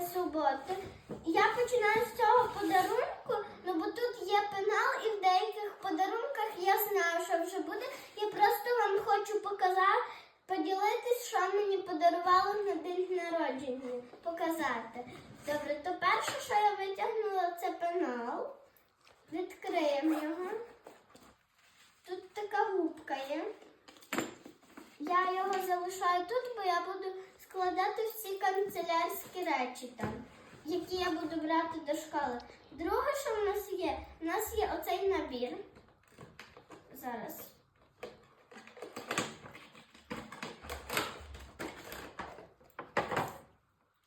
суботи. Я починаю з цього подарунку, ну бо тут є пенал, і в деяких подарунках я знаю, що вже буде. Я просто вам хочу показати, поділитись, що мені подарували на день народження. Показати. Добре, то перше, що я витягнула, це пенал. Відкриємо його. Тут така губка є. Я його залишаю тут, бо я буду складати всі канцелярські речі там, які я буду брати до школи. Друге, що в нас є, у нас є оцей набір. Зараз.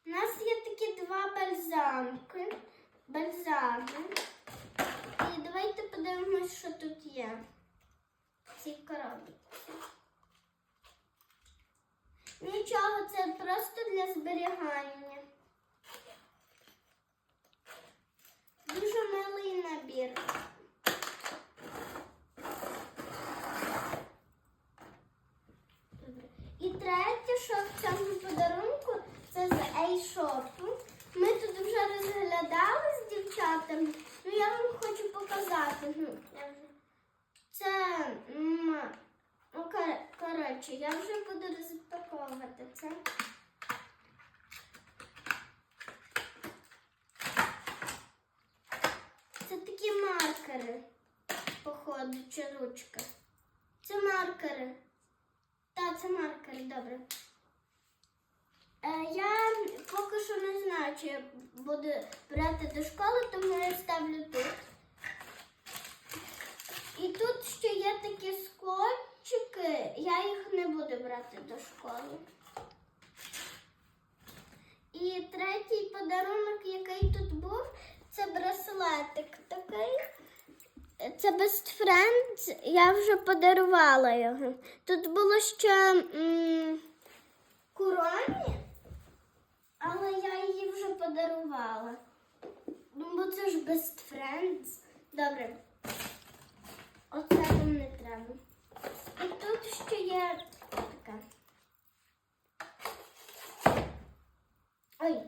У нас є такі два бальзамки. Бальзами. І давайте подивимось, що тут є. В цій коробці. Нічого, це просто для зберігання. Дуже милий набір. Добре. І третє, що в цьому подарунку, це з Ейшопу. Ми тут вже розглядали з дівчатами. Ну я вам хочу показати. Ну, я вже... Це м, ну, кор- коротше, я вже буду розпаковувати це. Це такі маркери, походу, чи ручка. Це маркери. Так, це маркери, добре. Е, я поки що не знаю, чи я буду брати до школи, тому я ставлю тут. І тут ще є такі скотчики, я їх не буду брати до школи. І третій подарунок, який тут був, це браслетик такий. Це Best Friends, я вже подарувала його. Тут було ще куроні, але я її вже подарувала. Ну, бо це ж Best Friends. Добре. Оце нам не треба. І тут ще є така. Ой.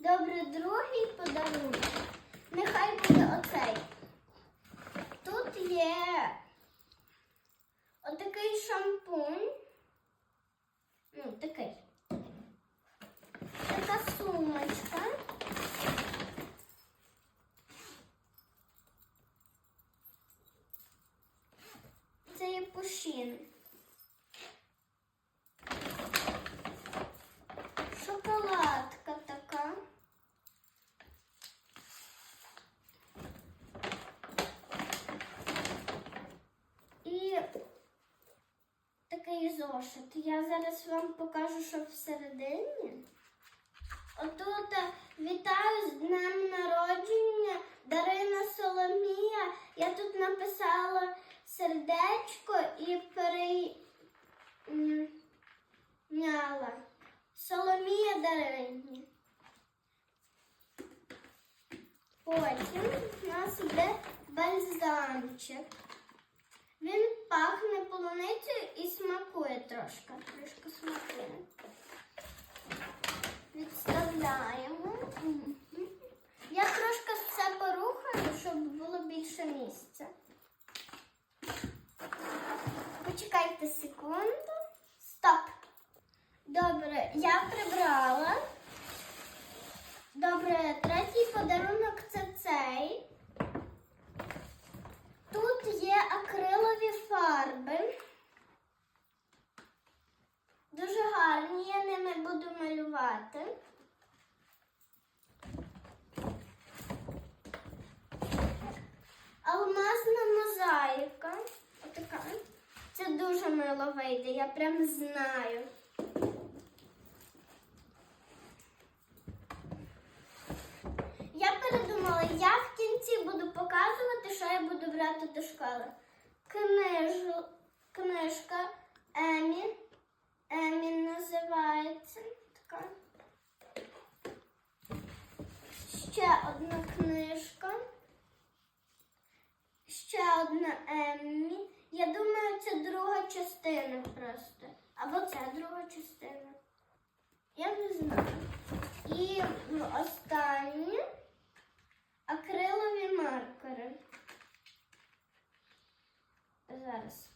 Добре, другий подарунок. Нехай буде оцей. Тут є отакий шампунь. Ну, такий. Така сумочка. Це є пушин. Шоколадка така. І такий зошит. Я зараз вам покажу, що всередині. Отут е, вітаю з днем народження Дарина Соломія. Я тут написала сердечко і перейняла. Соломія Дарині. Потім у нас йде бальзамчик. Він пахне полуницею і смакує трошки. Трошки смакує. Відставляємо. Я трошки все порухаю, щоб було більше місця. Почекайте секунду. Стоп. Добре, я прибрала. Добре, третій подарунок це цей. Тут є акрилові фарби. Дуже гарні, я ними буду малювати. Алмазна мозаїка. Отака. Це дуже мило вийде, я прям знаю. Я передумала, я в кінці буду показувати, що я буду брати до школи. Книжу, книжка Емі. Емі називається. Така. Ще одна книжка. Ще одна Еммі. Я думаю, це друга частина просто. Або це друга частина. Я не знаю. І останнє акрилові маркери. Зараз.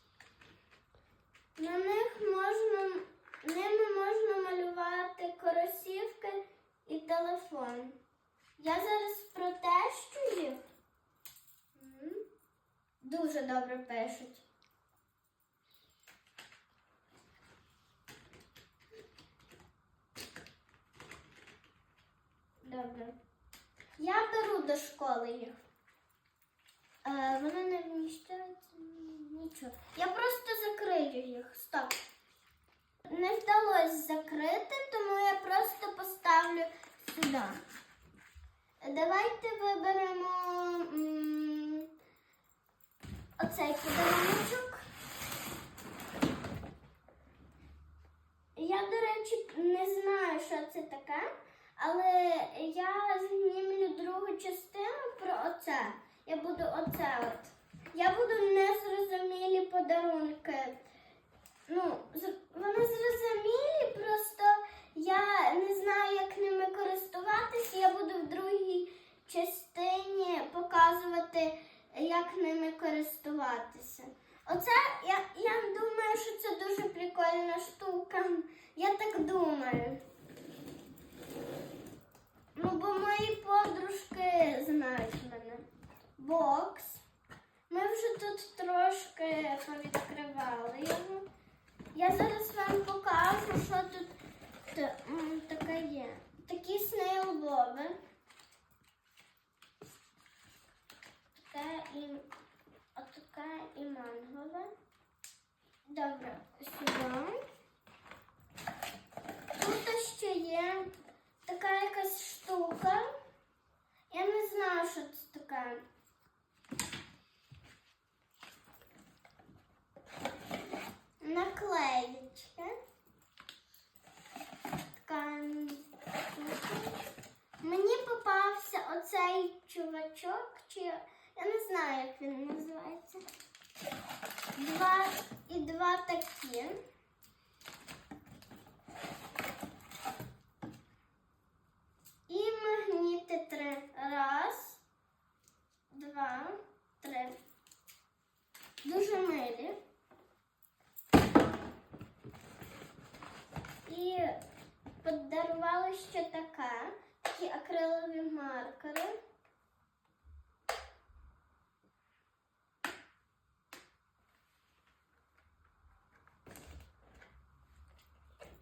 На них можна, ними можна малювати коросівки і телефон. Я зараз протещу їх. Дуже добре пишуть. Добре. Я беру до школи їх. Е, вони не вміщаються. Нічого. Я просто закрию їх. Стоп. Не вдалося закрити, тому я просто поставлю сюди. Давайте виберемо м, оцей подарунок. Я, до речі, не знаю, що це таке, але я знімлю другу частину про оце. Я буду оце от. Я буду незрозумілі подарунки. Ну, вони зрозумілі, просто я не знаю, як ними користуватися. Я буду в другій частині показувати, як ними користуватися. Оце я, я думаю, що це дуже прикольна штука. Я так думаю. Бокс. Ми вже тут трошки повідкривали його. Я зараз вам покажу, що тут таке є. Такі снейлбоби. Таке і мангове. Добре, сюди. Тут ще є така якась штука. Я не знаю, що це таке. Наклеєчка. Така штука. Мені попався оцей чувачок, чи я не знаю, як він називається. Два і два такі. І магніти три. Раз, два, три. Дуже милі. І подарували ще таке, такі акрилові маркери.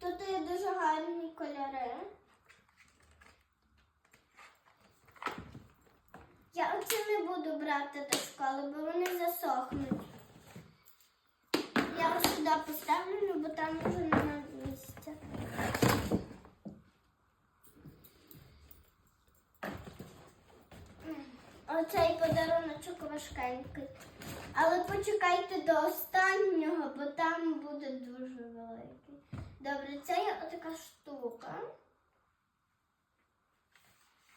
Тут є дуже гарні кольори. Я оце не буду брати бо вони засохнуть. Я ось сюди поставлю, ну, бо там вже немає місця. Оцей подаруночок важкенький. Але почекайте до останнього, бо там буде дуже великий. Добре, це є отака штука.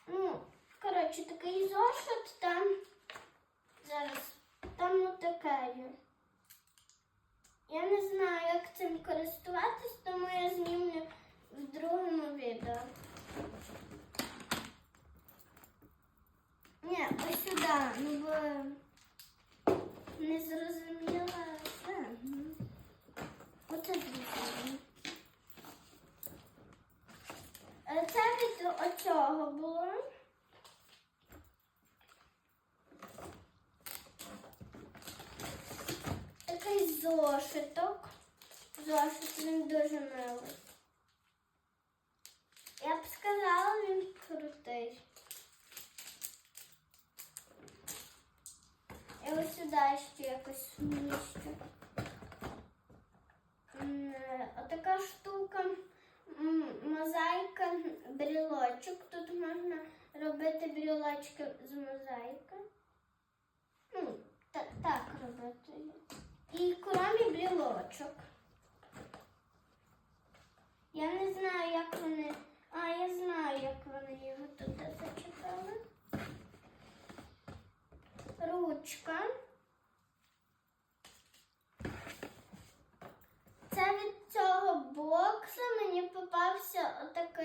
Ну, коротше, такий зошит там. Зараз там отаке. Я не знаю, як цим користуватись, тому я знімлю в другому відео. Ні, ось сюди, ну бо не зрозуміла все. Оце. Е, Це від оцього було. Такий зошиток. Зошит він дуже милий. Я б сказала, він крутий. І ось сюди ще якось вміщу. Е, Отака штука, мозаїка, брілочок. Тут можна робити брілочки з мозаїки. Ну, так робити. І кромі брілочок. Я не знаю, як вони. А, я знаю, як вони його тут зачепили. Ручка. Це від цього бокса мені попався отак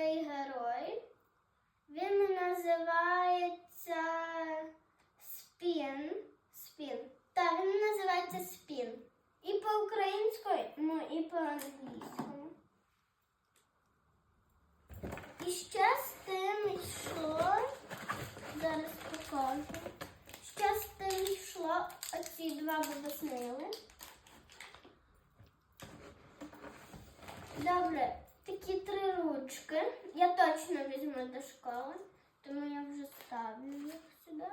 називається спін. І по-українському, і по-англійському. І ще з тим йшло, зараз покажу. Ще з тим йшло оці два бобоснили. Добре, такі три ручки. Я точно візьму до школи, тому я вже ставлю їх сюди.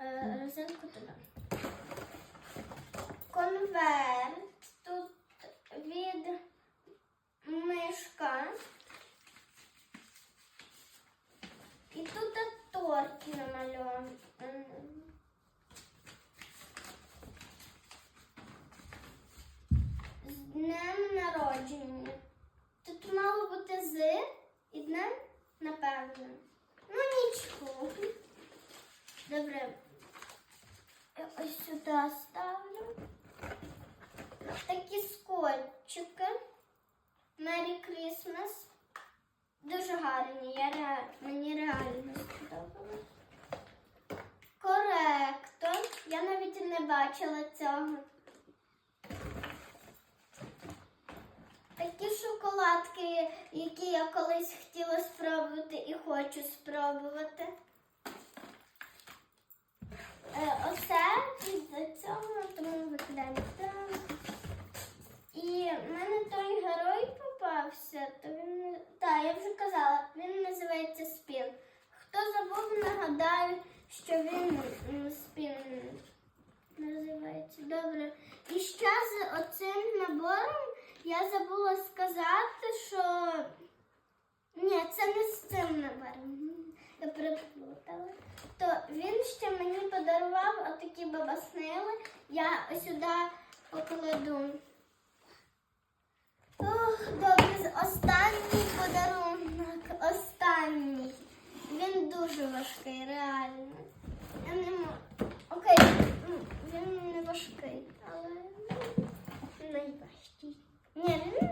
Е, Резинку туди. Конверт тут від мишка. І тут торт намальований. З днем народження. Тут мало бути з і днем, напевно. Ну нічого. Добре. Я ось сюди ставлю. Такі скотчики. Merry Christmas. Дуже гарні. Я ре... Мені реально сподобалось. Коректор. Я навіть не бачила цього. Такі шоколадки, які я колись хотіла спробувати і хочу спробувати. Е, оце від цього, тому викидаємо там. І в мене той герой попався, то він не- так, я вже казала, він називається Спін. Хто забув, нагадаю, що він Спін називається. Добре. І ще з оцим набором я забула сказати, що ні, це не з цим набором. Я переплутала. То він ще мені подарував отакі бабаснили. Я сюди покладу. Ох, добре, останній подарунок. Останній. Він дуже важкий, реально. Я не можу. Окей, він не важкий, але найважчий. Ні, він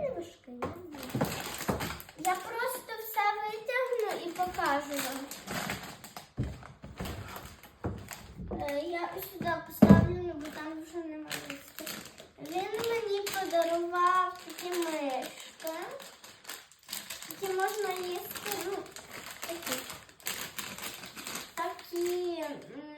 mm,